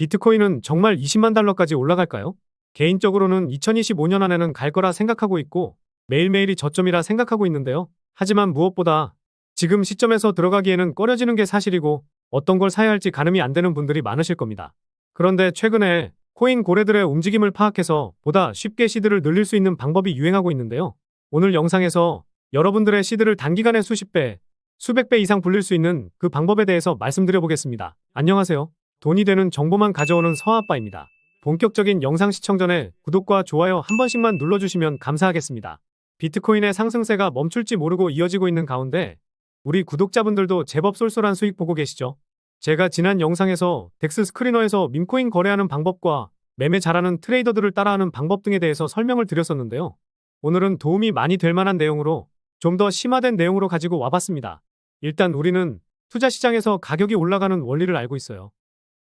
비트코인은 정말 20만 달러까지 올라갈까요? 개인적으로는 2025년 안에는 갈 거라 생각하고 있고 매일매일이 저점이라 생각하고 있는데요. 하지만 무엇보다 지금 시점에서 들어가기에는 꺼려지는 게 사실이고 어떤 걸 사야 할지 가늠이 안 되는 분들이 많으실 겁니다. 그런데 최근에 코인 고래들의 움직임을 파악해서 보다 쉽게 시드를 늘릴 수 있는 방법이 유행하고 있는데요. 오늘 영상에서 여러분들의 시드를 단기간에 수십 배, 수백 배 이상 불릴 수 있는 그 방법에 대해서 말씀드려 보겠습니다. 안녕하세요. 돈이 되는 정보만 가져오는 서아빠입니다. 본격적인 영상 시청 전에 구독과 좋아요 한 번씩만 눌러주시면 감사하겠습니다. 비트코인의 상승세가 멈출지 모르고 이어지고 있는 가운데 우리 구독자분들도 제법 쏠쏠한 수익 보고 계시죠? 제가 지난 영상에서 덱스 스크리너에서 밈코인 거래하는 방법과 매매 잘하는 트레이더들을 따라하는 방법 등에 대해서 설명을 드렸었는데요. 오늘은 도움이 많이 될 만한 내용으로 좀 더 심화된 내용으로 가지고 와봤습니다. 일단 우리는 투자 시장에서 가격이 올라가는 원리를 알고 있어요.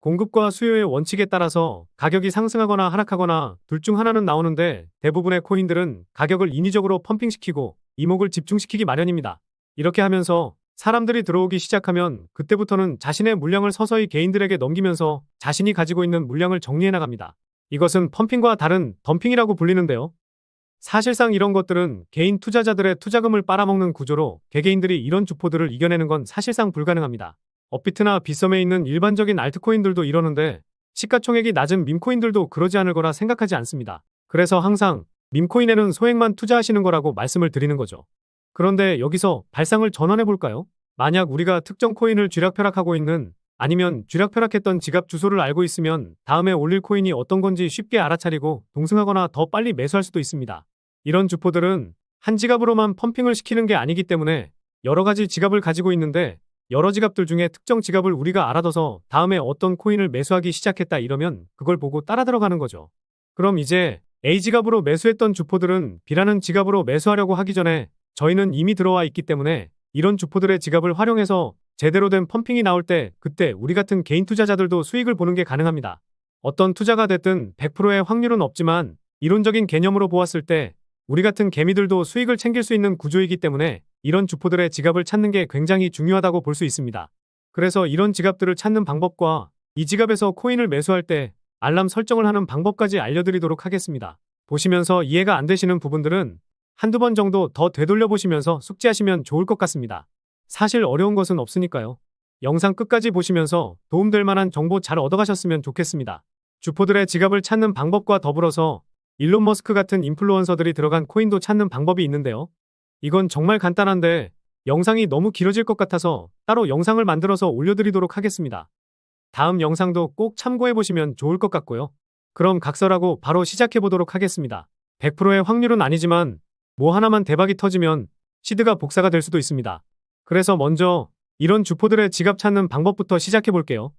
공급과 수요의 원칙에 따라서 가격이 상승하거나 하락하거나 둘 중 하나는 나오는데 대부분의 코인들은 가격을 인위적으로 펌핑시키고 이목을 집중시키기 마련입니다. 이렇게 하면서 사람들이 들어오기 시작하면 그때부터는 자신의 물량을 서서히 개인들에게 넘기면서 자신이 가지고 있는 물량을 정리해 나갑니다. 이것은 펌핑과 다른 덤핑이라고 불리는데요. 사실상 이런 것들은 개인 투자자들의 투자금을 빨아먹는 구조로 개개인들이 이런 주포들을 이겨내는 건 사실상 불가능합니다. 업비트나 빗썸에 있는 일반적인 알트코인들도 이러는데 시가총액이 낮은 밈코인들도 그러지 않을 거라 생각하지 않습니다. 그래서 항상 밈코인에는 소액만 투자하시는 거라고 말씀을 드리는 거죠. 그런데 여기서 발상을 전환해 볼까요? 만약 우리가 특정 코인을 쥐락펴락하고 있는 아니면 쥐락펴락했던 지갑 주소를 알고 있으면 다음에 올릴 코인이 어떤 건지 쉽게 알아차리고 동승하거나 더 빨리 매수할 수도 있습니다. 이런 주포들은 한 지갑으로만 펌핑을 시키는 게 아니기 때문에 여러 가지 지갑을 가지고 있는데 여러 지갑들 중에 특정 지갑을 우리가 알아둬서 다음에 어떤 코인을 매수하기 시작했다 이러면 그걸 보고 따라 들어가는 거죠. 그럼 이제 A 지갑으로 매수했던 주포들은 B라는 지갑으로 매수하려고 하기 전에 저희는 이미 들어와 있기 때문에 이런 주포들의 지갑을 활용해서 제대로 된 펌핑이 나올 때 그때 우리 같은 개인 투자자들도 수익을 보는 게 가능합니다. 어떤 투자가 됐든 100%의 확률은 없지만 이론적인 개념으로 보았을 때 우리 같은 개미들도 수익을 챙길 수 있는 구조이기 때문에 이런 주포들의 지갑을 찾는 게 굉장히 중요하다고 볼 수 있습니다. 그래서 이런 지갑들을 찾는 방법과 이 지갑에서 코인을 매수할 때 알람 설정을 하는 방법까지 알려드리도록 하겠습니다. 보시면서 이해가 안 되시는 부분들은 한두 번 정도 더 되돌려 보시면서 숙지하시면 좋을 것 같습니다. 사실 어려운 것은 없으니까요. 영상 끝까지 보시면서 도움될 만한 정보 잘 얻어가셨으면 좋겠습니다. 주포들의 지갑을 찾는 방법과 더불어서 일론 머스크 같은 인플루언서들이 들어간 코인도 찾는 방법이 있는데요. 이건 정말 간단한데 영상이 너무 길어질 것 같아서 따로 영상을 만들어서 올려드리도록 하겠습니다. 다음 영상도 꼭 참고해보시면 좋을 것 같고요. 그럼 각설하고 바로 시작해보도록 하겠습니다. 100%의 확률은 아니지만 뭐 하나만 대박이 터지면 시드가 복사가 될 수도 있습니다. 그래서 먼저 이런 주포들의 지갑 찾는 방법부터 시작해볼게요.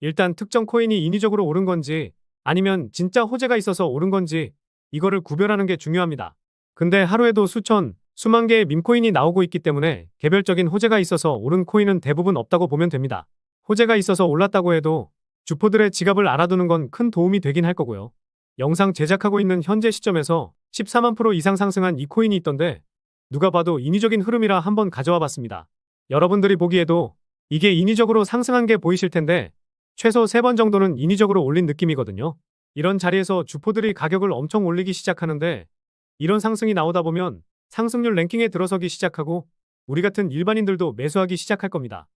일단 특정 코인이 인위적으로 오른 건지 아니면 진짜 호재가 있어서 오른 건지 이거를 구별하는 게 중요합니다. 근데 하루에도 수천, 수만 개의 밈코인이 나오고 있기 때문에 개별적인 호재가 있어서 오른 코인은 대부분 없다고 보면 됩니다. 호재가 있어서 올랐다고 해도 주포들의 지갑을 알아두는 건 큰 도움이 되긴 할 거고요. 영상 제작하고 있는 현재 시점에서 14만 프로 이상 상승한 이 코인이 있던데 누가 봐도 인위적인 흐름이라 한번 가져와 봤습니다. 여러분들이 보기에도 이게 인위적으로 상승한 게 보이실 텐데 최소 3번 정도는 인위적으로 올린 느낌이거든요. 이런 자리에서 주포들이 가격을 엄청 올리기 시작하는데 이런 상승이 나오다 보면 상승률 랭킹에 들어서기 시작하고 우리 같은 일반인들도 매수하기 시작할 겁니다.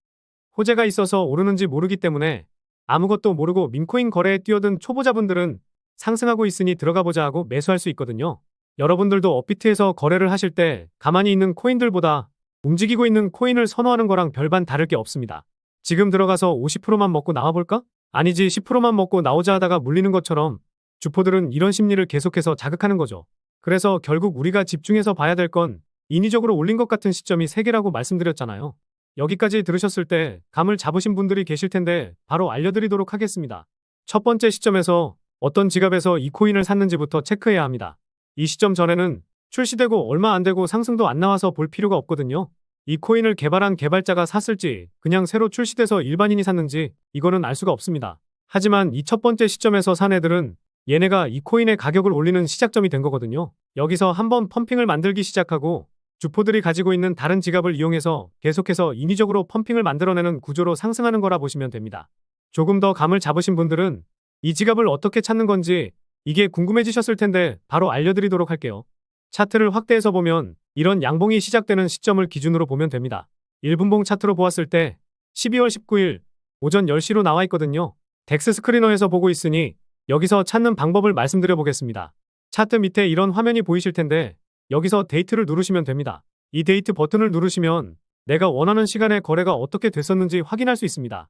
호재가 있어서 오르는지 모르기 때문에 아무것도 모르고 민코인 거래에 뛰어든 초보자분들은 상승하고 있으니 들어가 보자 하고 매수할 수 있거든요. 여러분들도 업비트에서 거래를 하실 때 가만히 있는 코인들보다 움직이고 있는 코인을 선호하는 거랑 별반 다를 게 없습니다. 지금 들어가서 50%만 먹고 나와볼까? 아니지 10%만 먹고 나오자 하다가 물리는 것처럼 주포들은 이런 심리를 계속해서 자극하는 거죠. 그래서 결국 우리가 집중해서 봐야 될 건 인위적으로 올린 것 같은 시점이 3개라고 말씀드렸잖아요. 여기까지 들으셨을 때 감을 잡으신 분들이 계실 텐데 바로 알려드리도록 하겠습니다. 첫 번째 시점에서 어떤 지갑에서 이 코인을 샀는지부터 체크해야 합니다. 이 시점 전에는 출시되고 얼마 안 되고 상승도 안 나와서 볼 필요가 없거든요. 이 코인을 개발한 개발자가 샀을지 그냥 새로 출시돼서 일반인이 샀는지 이거는 알 수가 없습니다. 하지만 이 첫 번째 시점에서 산 애들은 얘네가 이 코인의 가격을 올리는 시작점이 된 거거든요. 여기서 한번 펌핑을 만들기 시작하고 주포들이 가지고 있는 다른 지갑을 이용해서 계속해서 인위적으로 펌핑을 만들어내는 구조로 상승하는 거라 보시면 됩니다. 조금 더 감을 잡으신 분들은 이 지갑을 어떻게 찾는 건지 이게 궁금해지셨을 텐데 바로 알려드리도록 할게요. 차트를 확대해서 보면 이런 양봉이 시작되는 시점을 기준으로 보면 됩니다. 1분봉 차트로 보았을 때 12월 19일 오전 10시로 나와 있거든요. 덱스 스크리너에서 보고 있으니 여기서 찾는 방법을 말씀드려 보겠습니다. 차트 밑에 이런 화면이 보이실 텐데 여기서 데이트를 누르시면 됩니다. 이 데이트 버튼을 누르시면 내가 원하는 시간에 거래가 어떻게 됐었는지 확인할 수 있습니다.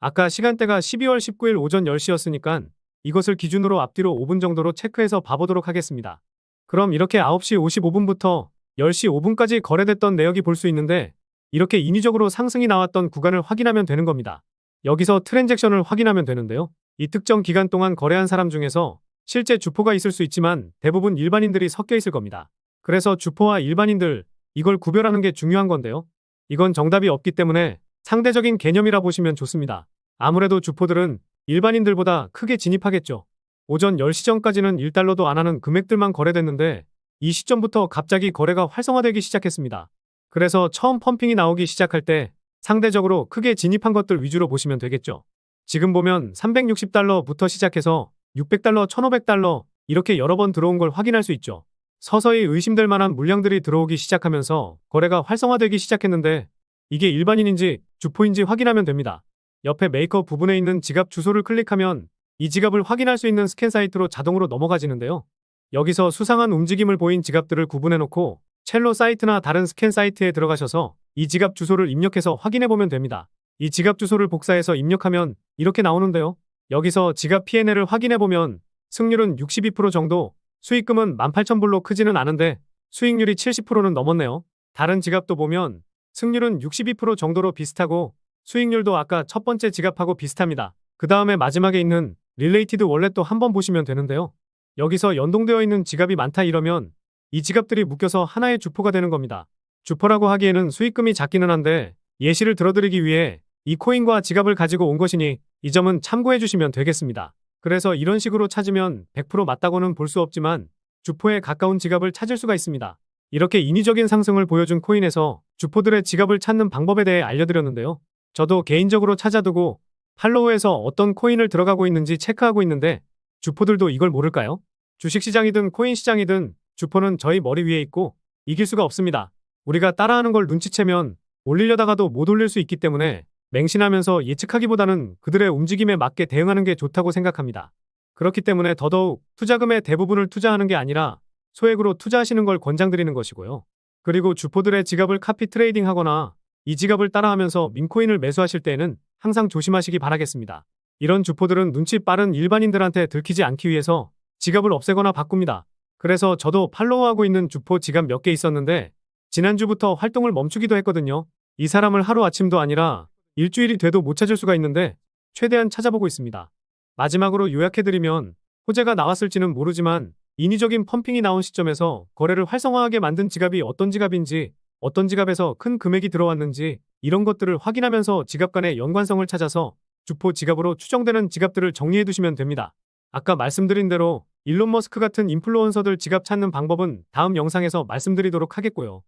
아까 시간대가 12월 19일 오전 10시였으니까 이것을 기준으로 앞뒤로 5분 정도로 체크해서 봐보도록 하겠습니다. 그럼 이렇게 9시 55분부터 10시 5분까지 거래됐던 내역이 볼 수 있는데 이렇게 인위적으로 상승이 나왔던 구간을 확인하면 되는 겁니다. 여기서 트랜잭션을 확인하면 되는데요. 이 특정 기간 동안 거래한 사람 중에서 실제 주포가 있을 수 있지만 대부분 일반인들이 섞여 있을 겁니다. 그래서 주포와 일반인들 이걸 구별하는 게 중요한 건데요. 이건 정답이 없기 때문에 상대적인 개념이라 보시면 좋습니다. 아무래도 주포들은 일반인들보다 크게 진입하겠죠. 오전 10시 전까지는 1달러도 안 하는 금액들만 거래됐는데 이 시점부터 갑자기 거래가 활성화되기 시작했습니다. 그래서 처음 펌핑이 나오기 시작할 때 상대적으로 크게 진입한 것들 위주로 보시면 되겠죠. 지금 보면 360달러부터 시작해서 600달러, 1500달러 이렇게 여러 번 들어온 걸 확인할 수 있죠. 서서히 의심될 만한 물량들이 들어오기 시작하면서 거래가 활성화되기 시작했는데 이게 일반인인지 주포인지 확인하면 됩니다. 옆에 메이커 부분에 있는 지갑 주소를 클릭하면 이 지갑을 확인할 수 있는 스캔 사이트로 자동으로 넘어가지는데요. 여기서 수상한 움직임을 보인 지갑들을 구분해놓고 첼로 사이트나 다른 스캔 사이트에 들어가셔서 이 지갑 주소를 입력해서 확인해보면 됩니다. 이 지갑 주소를 복사해서 입력하면 이렇게 나오는데요. 여기서 지갑 P&L을 확인해보면 승률은 62% 정도, 수익금은 18,000불로 크지는 않은데 수익률이 70%는 넘었네요. 다른 지갑도 보면 승률은 62% 정도로 비슷하고 수익률도 아까 첫 번째 지갑하고 비슷합니다. 그 다음에 마지막에 있는 릴레이티드 월렛도 한번 보시면 되는데요. 여기서 연동되어 있는 지갑이 많다 이러면 이 지갑들이 묶여서 하나의 주포가 되는 겁니다. 주포라고 하기에는 수익금이 작기는 한데 예시를 들어드리기 위해 이 코인과 지갑을 가지고 온 것이니 이 점은 참고해 주시면 되겠습니다. 그래서 이런 식으로 찾으면 100% 맞다고는 볼 수 없지만 주포에 가까운 지갑을 찾을 수가 있습니다. 이렇게 인위적인 상승을 보여준 코인에서 주포들의 지갑을 찾는 방법에 대해 알려드렸는데요. 저도 개인적으로 찾아두고 팔로우에서 어떤 코인을 들어가고 있는지 체크하고 있는데 주포들도 이걸 모를까요? 주식시장이든 코인 시장이든 주포는 저희 머리 위에 있고 이길 수가 없습니다. 우리가 따라하는 걸 눈치채면 올리려다가도 못 올릴 수 있기 때문에 맹신하면서 예측하기보다는 그들의 움직임에 맞게 대응하는 게 좋다고 생각합니다. 그렇기 때문에 더더욱 투자금의 대부분을 투자하는 게 아니라 소액으로 투자하시는 걸 권장드리는 것이고요. 그리고 주포들의 지갑을 카피 트레이딩 하거나 이 지갑을 따라하면서 민코인을 매수하실 때에는 항상 조심하시기 바라겠습니다. 이런 주포들은 눈치 빠른 일반인들한테 들키지 않기 위해서 지갑을 없애거나 바꿉니다. 그래서 저도 팔로우하고 있는 주포 지갑 몇 개 있었는데 지난주부터 활동을 멈추기도 했거든요. 이 사람을 하루아침도 아니라 일주일이 돼도 못 찾을 수가 있는데 최대한 찾아보고 있습니다. 마지막으로 요약해드리면 호재가 나왔을지는 모르지만 인위적인 펌핑이 나온 시점에서 거래를 활성화하게 만든 지갑이 어떤 지갑인지 어떤 지갑에서 큰 금액이 들어왔는지 이런 것들을 확인하면서 지갑 간의 연관성을 찾아서 주포 지갑으로 추정되는 지갑들을 정리해 두시면 됩니다. 아까 말씀드린 대로 일론 머스크 같은 인플루언서들 지갑 찾는 방법은 다음 영상에서 말씀드리도록 하겠고요.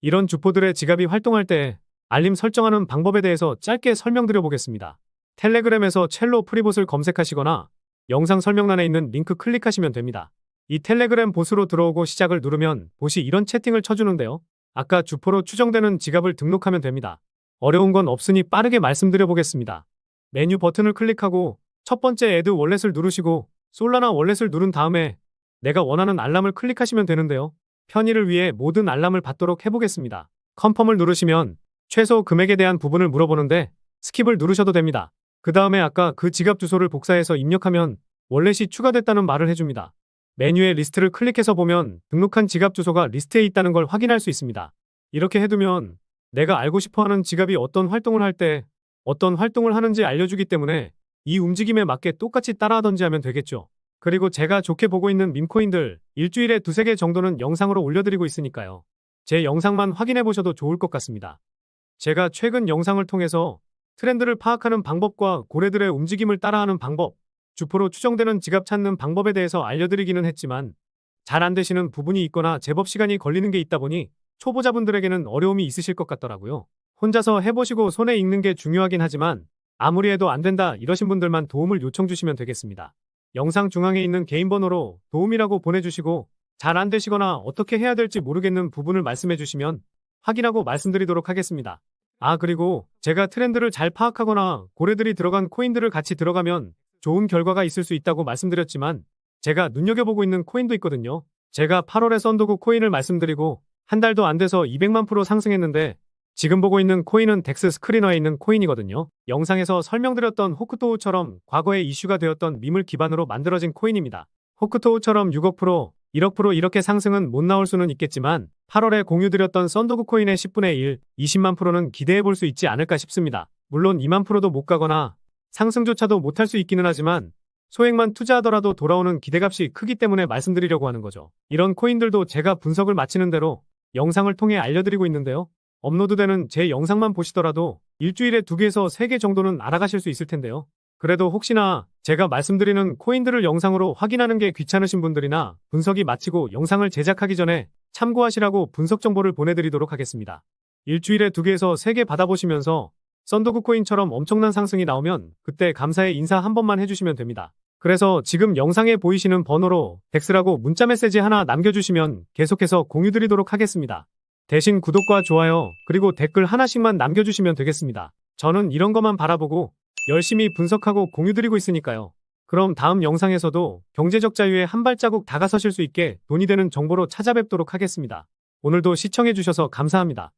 이런 주포들의 지갑이 활동할 때 알림 설정하는 방법에 대해서 짧게 설명드려 보겠습니다. 텔레그램에서 첼로 프리봇을 검색하시거나 영상 설명란에 있는 링크 클릭하시면 됩니다. 이 텔레그램 보스로 들어오고 시작을 누르면 보시 이런 채팅을 쳐주는데요. 아까 주포로 추정되는 지갑을 등록하면 됩니다. 어려운 건 없으니 빠르게 말씀드려 보겠습니다. 메뉴 버튼을 클릭하고 첫 번째 애드 월렛을 누르시고 솔라나 월렛을 누른 다음에 내가 원하는 알람을 클릭하시면 되는데요. 편의를 위해 모든 알람을 받도록 해보겠습니다. 컨펌을 누르시면 최소 금액에 대한 부분을 물어보는데 스킵을 누르셔도 됩니다. 그 다음에 아까 그 지갑 주소를 복사해서 입력하면 월렛이 추가됐다는 말을 해줍니다. 메뉴의 리스트를 클릭해서 보면 등록한 지갑 주소가 리스트에 있다는 걸 확인할 수 있습니다. 이렇게 해두면 내가 알고 싶어하는 지갑이 어떤 활동을 할 때 어떤 활동을 하는지 알려주기 때문에 이 움직임에 맞게 똑같이 따라하던지 하면 되겠죠. 그리고 제가 좋게 보고 있는 밈코인들 일주일에 두세 개 정도는 영상으로 올려드리고 있으니까요. 제 영상만 확인해 보셔도 좋을 것 같습니다. 제가 최근 영상을 통해서 트렌드를 파악하는 방법과 고래들의 움직임을 따라하는 방법, 주포로 추정되는 지갑 찾는 방법에 대해서 알려드리기는 했지만 잘 안 되시는 부분이 있거나 제법 시간이 걸리는 게 있다 보니 초보자분들에게는 어려움이 있으실 것 같더라고요. 혼자서 해보시고 손에 익는 게 중요하긴 하지만 아무리 해도 안 된다 이러신 분들만 도움을 요청 주시면 되겠습니다. 영상 중앙에 있는 개인 번호로 도움이라고 보내주시고 잘 안 되시거나 어떻게 해야 될지 모르겠는 부분을 말씀해 주시면 확인하고 말씀드리도록 하겠습니다. 아, 그리고 제가 트렌드를 잘 파악하거나 고래들이 들어간 코인들을 같이 들어가면 좋은 결과가 있을 수 있다고 말씀드렸지만 제가 눈여겨보고 있는 코인도 있거든요. 제가 8월에 썬도구 코인을 말씀드리고 한 달도 안 돼서 200만 프로 상승했는데 지금 보고 있는 코인은 덱스 스크리너에 있는 코인이거든요. 영상에서 설명드렸던 호크토우처럼 과거에 이슈가 되었던 밈을 기반으로 만들어진 코인입니다. 호크토우처럼 6억 프로, 1억 프로 이렇게 상승은 못 나올 수는 있겠지만 8월에 공유드렸던 썬도그 코인의 10분의 1, 20만 프로는 기대해 볼 수 있지 않을까 싶습니다. 물론 2만 프로도 못 가거나 상승조차도 못할 수 있기는 하지만 소액만 투자하더라도 돌아오는 기대값이 크기 때문에 말씀드리려고 하는 거죠. 이런 코인들도 제가 분석을 마치는 대로 영상을 통해 알려드리고 있는데요. 업로드되는 제 영상만 보시더라도 일주일에 두 개에서 세개 정도는 알아가실 수 있을 텐데요. 그래도 혹시나 제가 말씀드리는 코인들을 영상으로 확인하는 게 귀찮으신 분들이나 분석이 마치고 영상을 제작하기 전에 참고하시라고 분석 정보를 보내드리도록 하겠습니다. 일주일에 두 개에서 세 개 받아보시면서 썬더그 코인처럼 엄청난 상승이 나오면 그때 감사의 인사 한 번만 해주시면 됩니다. 그래서 지금 영상에 보이시는 번호로 덱스라고 문자 메시지 하나 남겨주시면 계속해서 공유드리도록 하겠습니다. 대신 구독과 좋아요 그리고 댓글 하나씩만 남겨주시면 되겠습니다. 저는 이런 것만 바라보고 열심히 분석하고 공유드리고 있으니까요. 그럼 다음 영상에서도 경제적 자유에 한 발자국 다가서실 수 있게 돈이 되는 정보로 찾아뵙도록 하겠습니다. 오늘도 시청해주셔서 감사합니다.